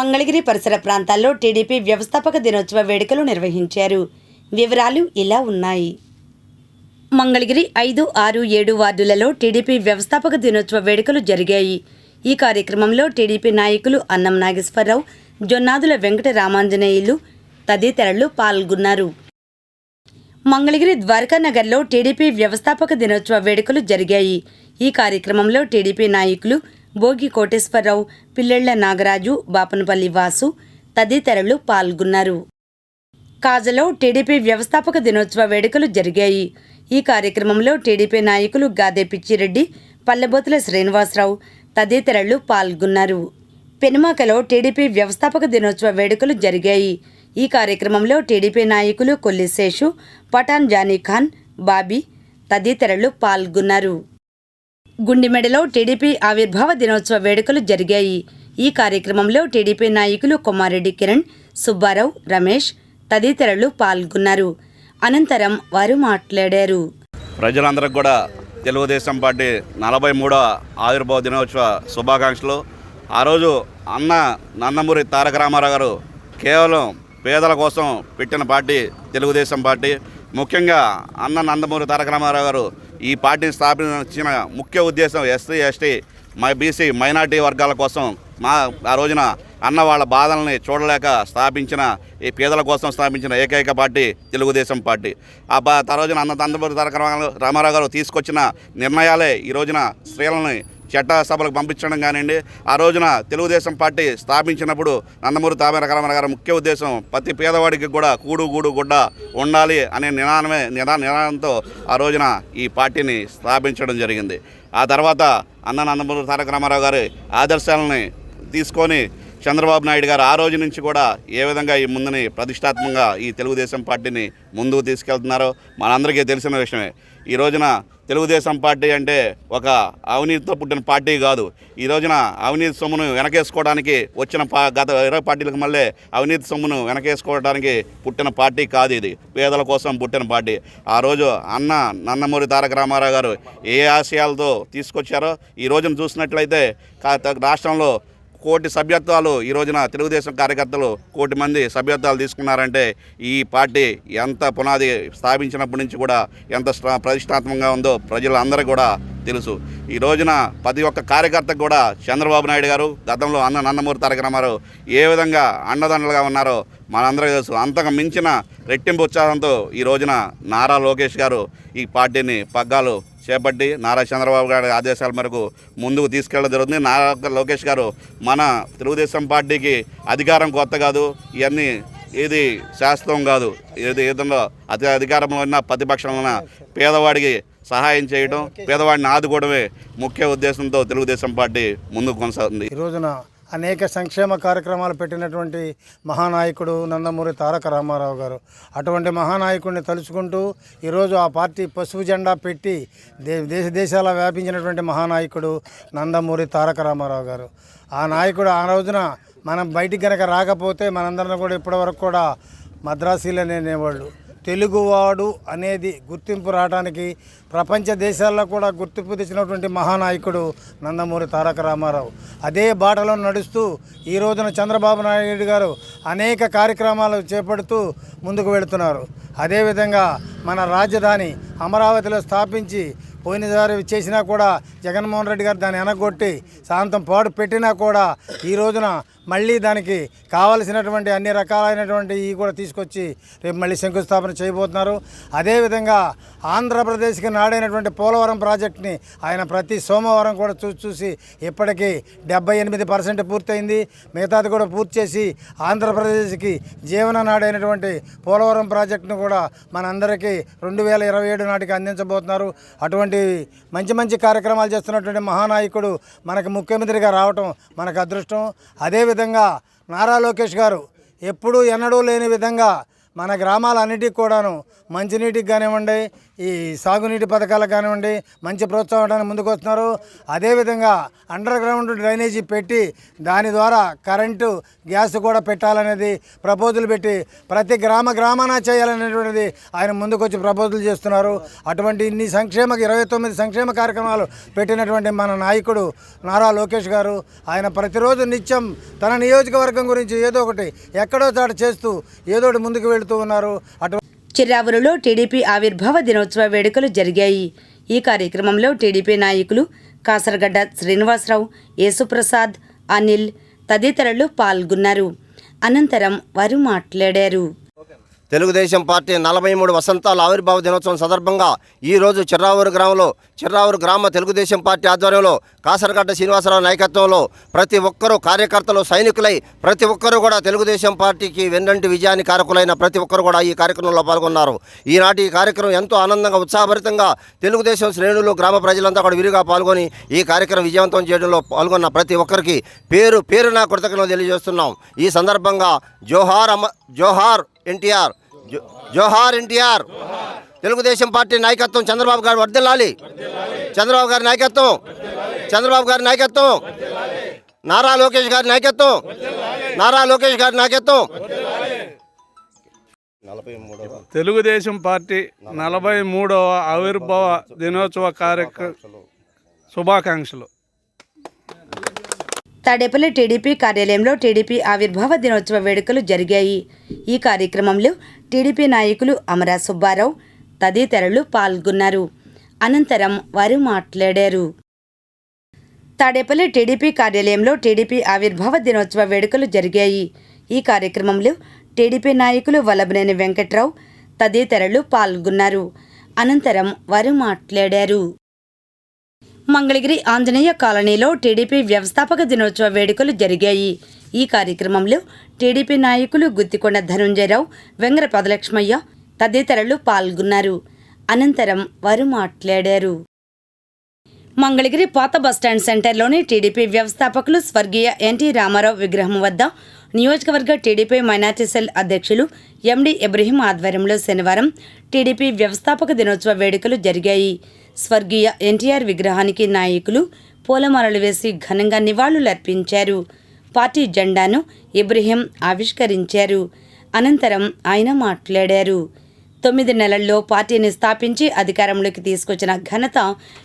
మంగళగిరి పరిసర ప్రాంతాల్లో టీడీపీ వ్యవస్థాపక దినోత్సవ వేడుకలు నిర్వహించారు. వివరాలు ఇలా ఉన్నాయి. మంగళగిరి ఐదు ఆరు ఏడు వార్డులలో టీడీపీ వ్యవస్థాపక దినోత్సవ వేడుకలు జరిగాయి. ఈ కార్యక్రమంలో టీడీపీ నాయకులు అన్నం నాగేశ్వరరావు జొన్నాదుల వెంకట రామాంజనేయులు తదితరులు పాల్గొన్నారు. మంగళగిరి ద్వారకానగర్లో టీడీపీ వ్యవస్థాపక దినోత్సవ వేడుకలు జరిగాయి. ఈ కార్యక్రమంలో టీడీపీ నాయకులు భోగి కోటేశ్వరరావు పిల్లెళ్ళ నాగరాజు బాపనపల్లి వాసు తదితరులు పాల్గొన్నారు. కాజలో టీడీపీ వ్యవస్థాపక దినోత్సవ వేడుకలు జరిగాయి. ఈ కార్యక్రమంలో టీడీపీ నాయకులు గాదే పిచ్చిరెడ్డి పల్లెబోతుల శ్రీనివాసరావు తదితరులు పాల్గొన్నారు. పెనుమాకలో టీడీపీ వ్యవస్థాపక దినోత్సవ వేడుకలు జరిగాయి. ఈ కార్యక్రమంలో టీడీపీ నాయకులు కొల్లిశేషు పఠాన్ జానీ ఖాన్ బాబీ తదితరులు పాల్గొన్నారు. గుండిమెడలో టీడీపీ ఆవిర్భావ దినోత్సవ వేడుకలు జరిగాయి. ఈ కార్యక్రమంలో టీడీపీ నాయకులు కుమారెడ్డి కిరణ్ సుబ్బారావు రమేష్ తదితరులు పాల్గొన్నారు. అనంతరం వారు మాట్లాడారు. ప్రజలందరికీ కూడా తెలుగుదేశం పార్టీ నలభై మూడవ ఆవిర్భావ దినోత్సవ శుభాకాంక్షలు. ఆ రోజు అన్న నందమూరి తారక రామారావు గారు కేవలం పేదల కోసం పెట్టిన పార్టీ తెలుగుదేశం పార్టీ. ముఖ్యంగా అన్న నందమూరి తారక రామారావు గారు ఈ పార్టీని స్థాపించిన ముఖ్య ఉద్దేశం ఎస్సీ ఎస్టీ మై బీసీ మైనార్టీ వర్గాల కోసం మా ఆ రోజున అన్న వాళ్ళ బాధల్ని చూడలేక స్థాపించిన ఈ పేదల కోసం స్థాపించిన ఏకైక పార్టీ తెలుగుదేశం పార్టీ. ఆ బా రోజున అన్న నందమూరి తారక రామారావు గారు తీసుకొచ్చిన నిర్ణయాలే ఈ రోజున స్త్రీలని చట్టసభలకు పంపించడం కానివ్వండి. ఆ రోజున తెలుగుదేశం పార్టీ స్థాపించినప్పుడు నందమూరి తామరకరమణ గారి ముఖ్య ఉద్దేశం ప్రతి పేదవాడికి కూడా కూడు గూడు గుడ్డ ఉండాలి అనే నినాదమే నినా నినాదంతో ఆ రోజున ఈ పార్టీని స్థాపించడం జరిగింది. ఆ తర్వాత అన్న నందమూరి తారక రామారావు గారి ఆదర్శాలని తీసుకొని చంద్రబాబు నాయుడు గారు ఆ రోజు నుంచి కూడా ఏ విధంగా ఈ ముందుని ప్రతిష్టాత్మకంగా ఈ తెలుగుదేశం పార్టీని ముందుకు తీసుకెళ్తున్నారో మనందరికీ తెలిసిన విషయమే. ఈ రోజున తెలుగుదేశం పార్టీ అంటే ఒక అవినీతితో పుట్టిన పార్టీ కాదు. ఈ రోజున అవినీతి సొమ్మును వెనకేసుకోవడానికి వచ్చిన పా గత ఇరవై పార్టీలకు మళ్ళీ అవినీతి సొమ్మును వెనకేసుకోవడానికి పుట్టిన పార్టీ కాదు ఇది. పేదల కోసం పుట్టిన పార్టీ. ఆ రోజు అన్న నన్నమూరి తారక రామారావు గారు ఏ ఆశయాలతో తీసుకొచ్చారో ఈ రోజున చూసినట్లయితే రాష్ట్రంలో కోటి సభ్యత్వాలు ఈ రోజున తెలుగుదేశం కార్యకర్తలు కోటి మంది సభ్యత్వాలు తీసుకున్నారంటే ఈ పార్టీ ఎంత పునాది స్థాపించినప్పటి నుంచి కూడా ఎంత ప్రతిష్టాత్మకంగా ఉందో ప్రజలందరూ కూడా తెలుసు. ఈ రోజున ప్రతి ఒక్క కార్యకర్తకు కూడా చంద్రబాబు నాయుడు గారు గతంలో అన్న నందమూరి తారక రామారావు ఏ విధంగా అండదండలుగా ఉన్నారో మనందరికీ తెలుసు. అంతకు మించిన రెట్టింపు ఉత్సాహంతో ఈ రోజున నారా లోకేష్ గారు ఈ పార్టీని పగ్గాలు చేపట్టి నారా చంద్రబాబు గారి ఆదేశాల మేరకు ముందుకు తీసుకెళ్ళడం జరుగుతుంది. నారా లోకేష్ గారు మన తెలుగుదేశం పార్టీకి అధికారం కొత్త కాదు ఇవన్నీ ఇది శాస్త్రం కాదు. ఏది ఏదన్నా అతి అధికారంలో ఉన్న ప్రతిపక్షంలో ఉన్న పేదవాడికి సహాయం చేయడం పేదవాడిని ఆదుకోవడమే ముఖ్య ఉద్దేశంతో తెలుగుదేశం పార్టీ ముందుకు కొనసాగుతుంది. ఈ రోజున అనేక సంక్షేమ కార్యక్రమాలు పెట్టినటువంటి మహానాయకుడు నందమూరి తారక రామారావు గారు. అటువంటి మహానాయకుడిని తలుచుకుంటూ ఈరోజు ఆ పార్టీ పసుపు జెండా పెట్టి దే దేశ దేశాల వ్యాపించినటువంటి మహానాయకుడు నందమూరి తారక రామారావు గారు. ఆ నాయకుడు ఆ రోజున మనం బయటికి కనుక రాకపోతే మనందరం కూడా ఇప్పటివరకు కూడా మద్రాసీలనేవాళ్ళు తెలుగువాడు అనేది గుర్తింపు రావడానికి ప్రపంచ దేశాల్లో కూడా గుర్తింపు తెచ్చినటువంటి మహానాయకుడు నందమూరి తారక రామారావు. అదే బాటలో నడుస్తూ ఈ రోజున చంద్రబాబు నాయుడు గారు అనేక కార్యక్రమాలు చేపడుతూ ముందుకు వెళుతున్నారు. అదేవిధంగా మన రాజధాని అమరావతిలో స్థాపించి పోయినసారి చేసినా కూడా జగన్మోహన్ రెడ్డి గారు దాన్ని ఎనగొట్టి సాయంత్రం పాడు పెట్టినా కూడా ఈ రోజున మళ్ళీ దానికి కావలసినటువంటి అన్ని రకాలైనటువంటి ఇవి కూడా తీసుకొచ్చి రేపు మళ్ళీ శంకుస్థాపన చేయబోతున్నారు. అదేవిధంగా ఆంధ్రప్రదేశ్కి నాడైనటువంటి పోలవరం ప్రాజెక్ట్ని ఆయన ప్రతి సోమవారం కూడా చూసి చూసి ఇప్పటికీ డెబ్బై ఎనిమిది పర్సెంట్ పూర్తయింది. మిగతాది కూడా పూర్తి చేసి ఆంధ్రప్రదేశ్కి జీవన నాడైనటువంటి పోలవరం ప్రాజెక్టును కూడా మనందరికీ రెండు వేల ఇరవై ఏడు నాటికి అందించబోతున్నారు. అటువంటి మంచి మంచి కార్యక్రమాలు చేస్తున్నటువంటి మహానాయకుడు మనకు ముఖ్యమంత్రిగా రావటం మనకు అదృష్టం. అదేవిధంగా విధంగా నారా లోకేష్ గారు ఎప్పుడూ ఎన్నడూ లేని విధంగా మన గ్రామాలన్నిటికి కూడాను మంచినీటికి కానివ్వండి ఈ సాగునీటి పథకాలు కానివ్వండి మంచి ప్రోత్సాహం ముందుకు వస్తున్నారు అదేవిధంగా అండర్ గ్రౌండ్ డ్రైనేజీ పెట్టి దాని ద్వారా కరెంటు గ్యాస్ కూడా పెట్టాలనేది ప్రపోజల్ పెట్టి ప్రతి గ్రామ గ్రామాన చేయాలనేటువంటిది ఆయన ముందుకొచ్చి ప్రపోజల్ చేస్తున్నారు. అటువంటి ఇన్ని సంక్షేమ ఇరవై తొమ్మిది సంక్షేమ కార్యక్రమాలు పెట్టినటువంటి మన నాయకుడు నారా లోకేష్ గారు ఆయన ప్రతిరోజు నిత్యం తన నియోజకవర్గం గురించి ఏదో ఒకటి ఎక్కడో చాట చేస్తూ ఏదో ఒకటి ముందుకు వెళుతూ ఉన్నారు. అటు టీడీపీ ఆవిర్భావ దినోత్సవ వేడుకలు జరిగాయి. ఈ కార్యక్రమంలో టీడీపీ నాయకులు కాసరగడ్డ శ్రీనివాసరావు యేసుప్రసాద్ అనిల్ తదితరులు పాల్గొన్నారు. అనంతరం వారు మాట్లాడారు. తెలుగుదేశం పార్టీ నలభై మూడు వసంతాల ఆవిర్భావ దినోత్సవం సందర్భంగా ఈరోజు చిర్రావూరు గ్రామంలో చిర్రావూరు గ్రామ తెలుగుదేశం పార్టీ ఆధ్వర్యంలో కాసరగడ్డ శ్రీనివాసరావు నాయకత్వంలో ప్రతి ఒక్కరూ కార్యకర్తలు సైనికులై ప్రతి ఒక్కరూ కూడా తెలుగుదేశం పార్టీకి వెన్నంటి విజయాన్ని కారకులైన ప్రతి ఒక్కరు కూడా ఈ కార్యక్రమంలో పాల్గొన్నారు. ఈనాటి ఈ కార్యక్రమం ఎంతో ఆనందంగా ఉత్సాహభరితంగా తెలుగుదేశం శ్రేణులు గ్రామ ప్రజలంతా కూడా విరిగా పాల్గొని ఈ కార్యక్రమం విజయవంతం చేయడంలో పాల్గొన్న ప్రతి ఒక్కరికి పేరు పేరున కృతజ్ఞతలు తెలియజేస్తున్నాం. ఈ సందర్భంగా జోహార్ అమ జోహార్ ఎన్టీఆర్ జోహార్ ఎన్టీఆర్. తెలుగుదేశం పార్టీ నాయకత్వం చంద్రబాబు గారు వర్దిల్లాలి. చంద్రబాబు గారి నాయకత్వం చంద్రబాబు గారి నాయకత్వం నారా లోకేష్ గారి నాయకత్వం నారా లోకేష్ గారి నాయకత్వం. తెలుగుదేశం పార్టీ నలభై మూడవ ఆవిర్భావ దినోత్సవ కార్యక్రమ శుభాకాంక్షలు. తాడేపల్లి టీడీపీ కార్యాలయంలో టీడీపీ ఆవిర్భావ దినోత్సవ వేడుకలు జరిగాయి. ఈ కార్యక్రమంలో టీడీపీ నాయకులు అమరా సుబ్బారావు తదితరులు పాల్గొన్నారు. అనంతరం వారు మాట్లాడారు. తాడేపల్లి టీడీపీ కార్యాలయంలో టీడీపీ ఆవిర్భావ దినోత్సవ వేడుకలు జరిగాయి. ఈ కార్యక్రమంలో టీడీపీ నాయకులు వల్లభనేని వెంకట్రావు తదితరులు పాల్గొన్నారు. అనంతరం వారు మాట్లాడారు. మంగళగిరి ఆంజనేయ కాలనీలో టీడీపీ వ్యవస్థాపక దినోత్సవ వేడుకలు జరిగాయి. ఈ కార్యక్రమంలో టీడీపీ నాయకులు గుత్తికొండ ధనుంజయరావు వెంగర పదలక్ష్మయ్య తదితరులు పాల్గొన్నారు. అనంతరం వారు మాట్లాడారు. మంగళగిరి పాత బస్టాండ్ సెంటర్లోని టీడీపీ వ్యవస్థాపకులు స్వర్గీయ ఎన్టీ రామారావు విగ్రహం వద్ద నియోజకవర్గ టీడీపీ మైనార్టీ సెల్ అధ్యక్షులు ఎండి ఇబ్రహీం ఆధ్వర్యంలో శనివారం టీడీపీ వ్యవస్థాపక దినోత్సవ వేడుకలు జరిగాయి. స్వర్గీయ ఎన్టీఆర్ విగ్రహానికి నాయకులు పూలమాలలు వేసి ఘనంగా నివాళులర్పించారు. పార్టీ జెండాను ఇబ్రహీం ఆవిష్కరించారు. అనంతరం ఆయన మాట్లాడారు. తొమ్మిది నెలల్లో పార్టీని స్థాపించి అధికారంలోకి తీసుకొచ్చిన ఘనత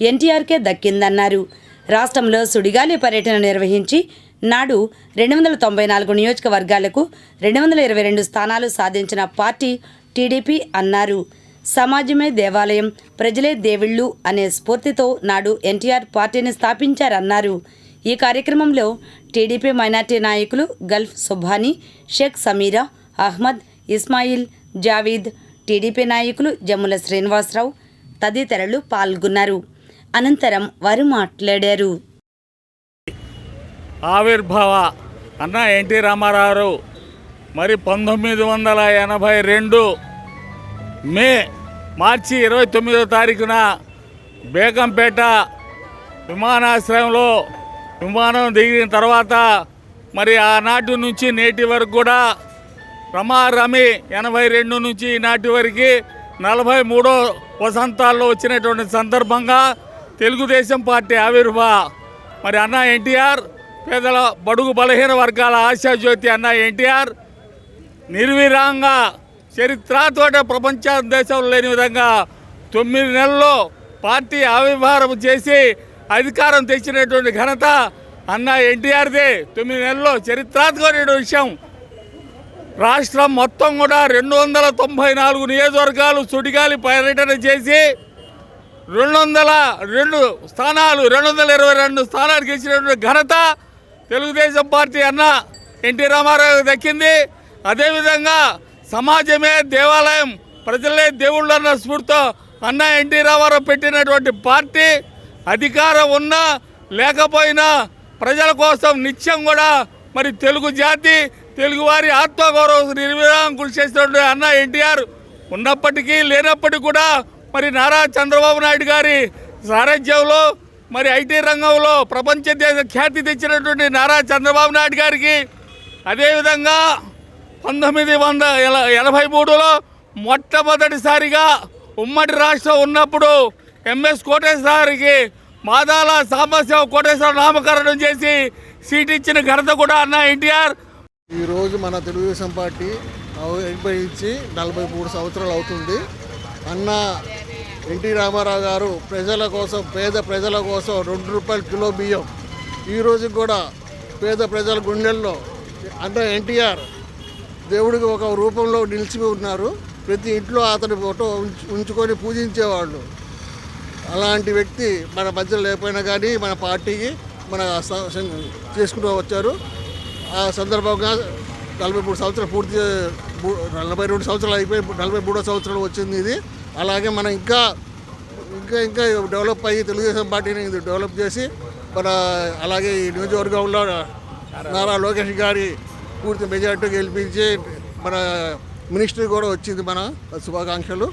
ఎన్టీఆర్కే దక్కిందన్నారు. రాష్ట్రంలో సుడిగాలి పర్యటన నిర్వహించి నాడు రెండు వందల తొంభై నాలుగు నియోజకవర్గాలకు రెండు వందల ఇరవై రెండు స్థానాలు సాధించిన పార్టీ టీడీపీ అన్నారు. సమాజమే దేవాలయం ప్రజలే దేవుళ్ళు అనే స్ఫూర్తితో నాడు ఎన్టీఆర్ పార్టీని స్థాపించారన్నారు. ఈ కార్యక్రమంలో టీడీపీ మైనార్టీ నాయకులు గల్ఫ్ సుబ్హానీ షేక్ సమీరా అహ్మద్ ఇస్మాయిల్ జావీద్ టీడీపీ నాయకులు జమ్ముల శ్రీనివాసరావు తదితరులు పాల్గొన్నారు. అనంతరం వారు మాట్లాడారు. ఆవిర్భావ. అన్న ఎన్టీ రామారావు మరి పంతొమ్మిది వందల ఎనభై రెండు మే మార్చి ఇరవై తొమ్మిదో తారీఖున బేగంపేట విమానాశ్రయంలో విమానం దిగిన తర్వాత మరి ఆనాటి నుంచి నేటి వరకు కూడా రమారమి ఎనభై రెండు నుంచి ఈనాటి వరకు నలభై మూడో వసంతాల్లో వచ్చినటువంటి సందర్భంగా తెలుగుదేశం పార్టీ ఆవిర్భావ మరి అన్న ఎన్టీఆర్ పేదల బడుగు బలహీన వర్గాల ఆశాజ్యోతి అన్న ఎన్టీఆర్ నిర్విరాంగా చరిత్రతోట ప్రపంచ దేశంలో లేని విధంగా తొమ్మిది నెలల్లో పార్టీ ఆవిర్భావం చేసి అధికారం తెచ్చినటువంటి ఘనత అన్న ఎన్టీఆర్దే. తొమ్మిది నెలల్లో చరిత్రాత్మకమైన విషయం. రాష్ట్రం మొత్తం కూడా రెండు వందల తొంభై నాలుగు నియోజకవర్గాలు సుడిగాలి పర్యటన చేసి రెండు వందల రెండు స్థానాలు రెండు వందల ఇరవై రెండు స్థానాలు గెలిచినటువంటి ఘనత తెలుగుదేశం పార్టీ అన్న ఎన్టీ రామారావు దక్కింది. అదేవిధంగా సమాజమే దేవాలయం. ప్రజలే దేవుళ్ళు అన్న స్ఫూర్తితో అన్న ఎన్టీ రామారావు పెట్టినటువంటి పార్టీ అధికారం ఉన్నా లేకపోయినా ప్రజల కోసం నిత్యం కూడా మరి తెలుగు జాతి తెలుగువారి ఆత్మగౌరవం నిర్విరామం కృషి చేసినటువంటి అన్న ఎన్టీఆర్ ఉన్నప్పటికీ లేనప్పటికీ కూడా మరి నారా చంద్రబాబు నాయుడు గారి సారథ్యంలో మరి ఐటీ రంగంలో ప్రపంచ దేశ ఖ్యాతి తెచ్చినటువంటి నారా చంద్రబాబు నాయుడు గారికి అదేవిధంగా పంతొమ్మిది వంద ఎల- ఎనభై మూడులో మొట్టమొదటిసారిగా ఉమ్మడి రాష్ట్రం ఉన్నప్పుడు ఎంఎస్ కోటేశ్వరికి మాదాల సాంబశివ కోటేశ్వర నామకరణం చేసి సీట్ ఇచ్చిన ఘనత కూడా అన్న ఎన్టీఆర్. ఈరోజు మన తెలుగుదేశం పార్టీ ఏర్పడించి నలభై మూడు సంవత్సరాలు అవుతుంది. అన్న ఎన్టీ రామారావు గారు ప్రజల కోసం పేద ప్రజల కోసం రెండు రూపాయల కిలో బియ్యం ఈ కూడా పేద ప్రజల గుండెల్లో అన్న ఎన్టీఆర్ దేవుడికి ఒక రూపంలో నిలిచి ఉన్నారు. ప్రతి ఇంట్లో అతని ఫోటో ఉంచు- ఉంచుకొని పూజించేవాళ్ళు. అలాంటి వ్యక్తి మన మధ్యలో లేకపోయినా కానీ మన పార్టీకి మన స- చేసుకుంటూ వచ్చారు. ఆ సందర్భంగా నలభై మూడు సంవత్సరాలు పూర్తి నలభై రెండు సంవత్సరాలు అయిపోయి నలభై మూడో సంవత్సరాలు వచ్చింది ఇది. అలాగే మనం ఇంకా ఇంకా ఇంకా డెవలప్ అయ్యి తెలుగుదేశం పార్టీని ఇది డెవలప్ చేసి మన అలాగే ఈ నియోజకవర్గంలో నారా లోకేష్ గారి పూర్తి మెజార్టీ గెలిపించి మన మినిస్టర్ కూడా వచ్చింది మన శుభాకాంక్షలు.